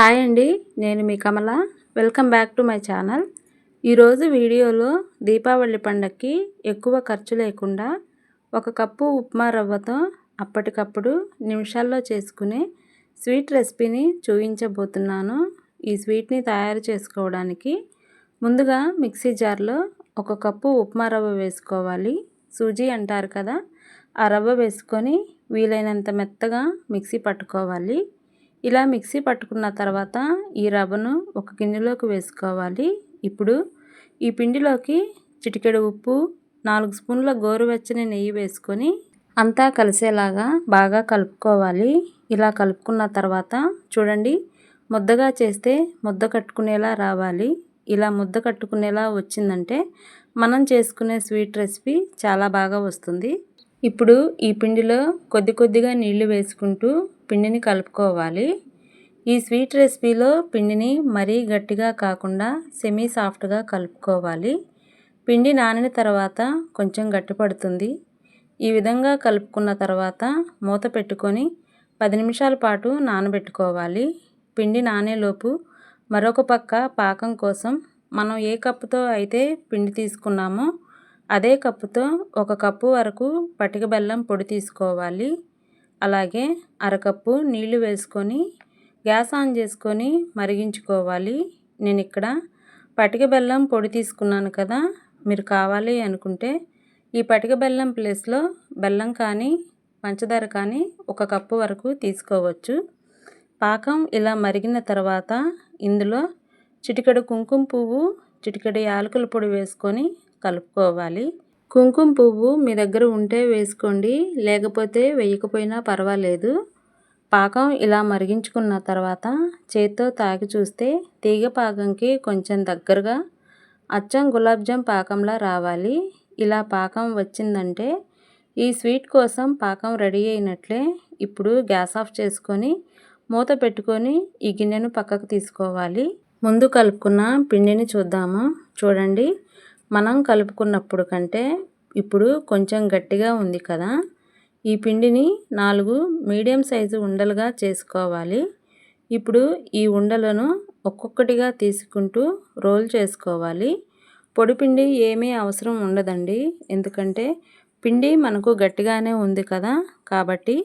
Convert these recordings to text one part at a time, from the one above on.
Hi అండి నేను మీ Kamala. Welcome back to my channel. ఈరోజు వీడియోలో దీపావళి పండక్కి ఎక్కువ ఖర్చు లేకుండా ఒక కప్పు ఉప్మా రవ్వతో అప్పటికప్పుడు నిమిషాల్లో చేసుకునే స్వీట్ రెసిపీని చూపించబోతున్నాను ఈ స్వీట్ని తయారు చేసుకోవడానికి ముందుగా మిక్సీ జార్లో ఒక కప్పు ఉప్మా రవ్వ వేసుకోవాలి. సూజీ అంటారు కదా ఆ రవ్వ వేసుకొని వీలైనంత మెత్తగా మిక్సీ పట్టుకోవాలి. ఇలా మిక్సీ పట్టుకున్న తర్వాత ఈ రవ్వను ఒక గిన్నెలోకి వేసుకోవాలి. ఇప్పుడు ఈ పిండిలోకి చిటికెడు ఉప్పు నాలుగు స్పూన్ల గోరువెచ్చని నెయ్యి వేసుకొని అంతా కలిసేలాగా బాగా కలుపుకోవాలి. ఇలా కలుపుకున్న తర్వాత చూడండి ముద్దగా చేస్తే ముద్ద కట్టుకునేలా రావాలి. ఇలా ముద్ద కట్టుకునేలా వచ్చిందంటే మనం చేసుకునే స్వీట్ రెసిపీ చాలా బాగా వస్తుంది. ఇప్పుడు ఈ పిండిలో కొద్ది కొద్దిగా నీళ్ళు వేసుకుంటూ పిండిని కలుపుకోవాలి. ఈ స్వీట్ రెసిపీలో పిండిని మరీ గట్టిగా కాకుండా సెమీ సాఫ్ట్గా కలుపుకోవాలి. పిండి నానిన తర్వాత కొంచెం గట్టిపడుతుంది ఈ విధంగా కలుపుకున్న తర్వాత మూత పెట్టుకొని పది నిమిషాల పాటు నానబెట్టుకోవాలి. పిండి నానేలోపు మరొక పక్క పాకం కోసం మనం ఏ కప్పుతో అయితే పిండి తీసుకున్నామో అదే కప్పుతో ఒక కప్పు వరకు పటిక బెల్లం పొడి తీసుకోవాలి. అలాగే అరకప్పు నీళ్ళు వేసుకొని గ్యాస్ ఆన్ చేసుకొని మరిగించుకోవాలి. నేను ఇక్కడ పటిక బెల్లం పొడి తీసుకున్నాను కదా మీరు కావాలి అనుకుంటే. ఈ పటిక బెల్లం ప్లేస్లో బెల్లం కానీ పంచదార కానీ ఒక కప్పు వరకు తీసుకోవచ్చు. పాకం ఇలా మరిగిన తర్వాత ఇందులో చిటికెడు కుంకుమ పువ్వు చిటికెడు యాలకుల పొడి వేసుకొని కలుపుకోవాలి. కుంకుమ పువ్వు మీ దగ్గర ఉంటే వేసుకోండి లేకపోతే వేయకపోయినా పర్వాలేదు. పాకం ఇలా మరిగించుకున్న తర్వాత చేత్తో తాగి చూస్తే తీగ పాకంకి కొంచెం దగ్గరగా అచ్చం గులాబ్జామ్ పాకంలా రావాలి. ఇలా పాకం వచ్చిందంటే ఈ స్వీట్ కోసం పాకం రెడీ అయినట్లే ఇప్పుడు గ్యాస్ ఆఫ్ చేసుకొని మూత పెట్టుకొని ఈ గిన్నెను పక్కకు తీసుకోవాలి. ముందు కలుపుకున్న పిండిని చూద్దాము? చూడండి. మనం కలుపుకున్నప్పుడు కంటే ఇప్పుడు కొంచెం గట్టిగా ఉంది కదా. ఈ పిండిని నాలుగు మీడియం సైజు ఉండలుగా చేసుకోవాలి. ఇప్పుడు ఈ ఉండలను ఒక్కొక్కటిగా తీసుకుంటూ రోల్ చేసుకోవాలి. పొడి పిండి ఏమీ అవసరం ఉండదండి. ఎందుకంటే పిండి మనకు గట్టిగానే ఉంది కదా. కాబట్టి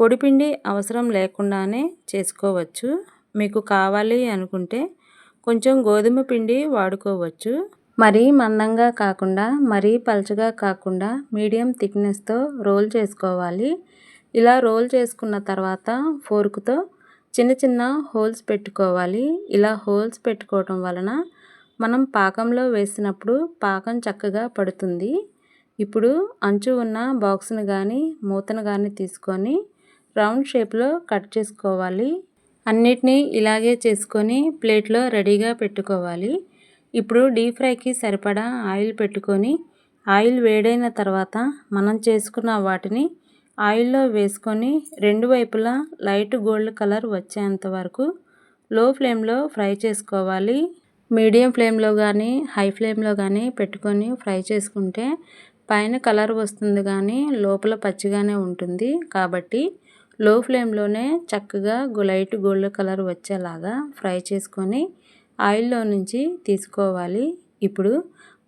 పొడి పిండి అవసరం లేకుండానే చేసుకోవచ్చు. మీకు కావాలి అనుకుంటే కొంచెం గోధుమ పిండి వాడుకోవచ్చు. మరీ మందంగా కాకుండా మరీ పలచగా కాకుండా మీడియం థిక్నెస్తో రోల్ చేసుకోవాలి. ఇలా రోల్ చేసుకున్న తర్వాత ఫోర్క్తో చిన్న చిన్న హోల్స్ పెట్టుకోవాలి. ఇలా హోల్స్ పెట్టుకోవటం వలన మనం పాకంలో వేసినప్పుడు పాకం చక్కగా పడుతుంది. ఇప్పుడు అంచు ఉన్న బాక్స్ని కానీ మూతను కానీ తీసుకొని రౌండ్ షేప్లో కట్ చేసుకోవాలి. అన్నిటినీ ఇలాగే చేసుకొని ప్లేట్లో రెడీగా పెట్టుకోవాలి. ఇప్పుడు డీప్ ఫ్రైకి సరిపడా ఆయిల్ పెట్టుకొని ఆయిల్ వేడైన తర్వాత మనం చేసుకున్న వాటిని ఆయిల్లో వేసుకొని రెండు వైపులా లైట్ గోల్డ్ కలర్ వచ్చేంత వరకు లో ఫ్లేమ్లో ఫ్రై చేసుకోవాలి. మీడియం ఫ్లేమ్లో కానీ హై ఫ్లేమ్లో కానీ పెట్టుకొని ఫ్రై చేసుకుంటే పైన కలర్ వస్తుంది కానీ లోపల పచ్చిగానే ఉంటుంది. కాబట్టి లో ఫ్లేమ్లోనే చక్కగా లైట్ గోల్డ్ కలర్ వచ్చేలాగా ఫ్రై చేసుకొని ఆయిల్లో నుంచి తీసుకోవాలి. ఇప్పుడు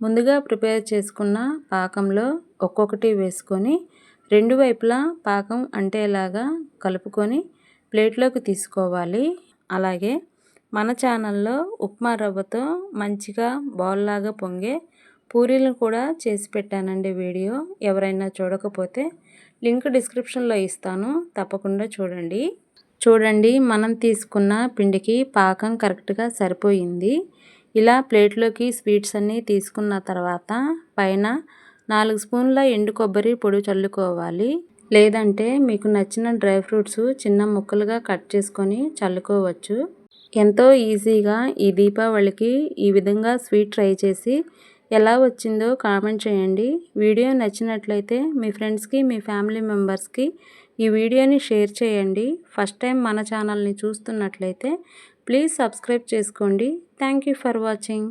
ముందుగా ప్రిపేర్ చేసుకున్న పాకంలో ఒక్కొక్కటి వేసుకొని రెండు వైపులా పాకం అంటేలాగా కలుపుకొని ప్లేట్లోకి తీసుకోవాలి. అలాగే మన ఛానల్లో ఉప్మా రవ్వతో మంచిగా బౌల్లాగా పొంగే పూరీలను కూడా చేసి పెట్టానండి వీడియో. ఎవరైనా చూడకపోతే లింక్ డిస్క్రిప్షన్లో ఇస్తాను. తప్పకుండా చూడండి. చూడండి మనం తీసుకున్న పిండికి పాకం కరెక్ట్గా సరిపోయింది. ఇలా ప్లేట్లోకి స్వీట్స్ అన్నీ తీసుకున్న తర్వాత పైన నాలుగు స్పూన్ల ఎండు కొబ్బరి పొడి చల్లుకోవాలి. లేదంటే మీకు నచ్చిన డ్రై ఫ్రూట్స్ చిన్న ముక్కలుగా కట్ చేసుకొని చల్లుకోవచ్చు. ఎంతో ఈజీగా ఈ దీపావళికి ఈ విధంగా స్వీట్ ట్రై చేసి ఎలా వచ్చిందో కామెంట్ చేయండి. వీడియో నచ్చినట్లయితే మీ ఫ్రెండ్స్కి మీ ఫ్యామిలీ మెంబర్స్కి ఈ వీడియోని షేర్ చేయండి. ఫస్ట్ టైం మన ఛానల్ని చూస్తున్నట్లయితే ప్లీజ్ సబ్స్క్రైబ్ చేసుకోండి. Thank for watching.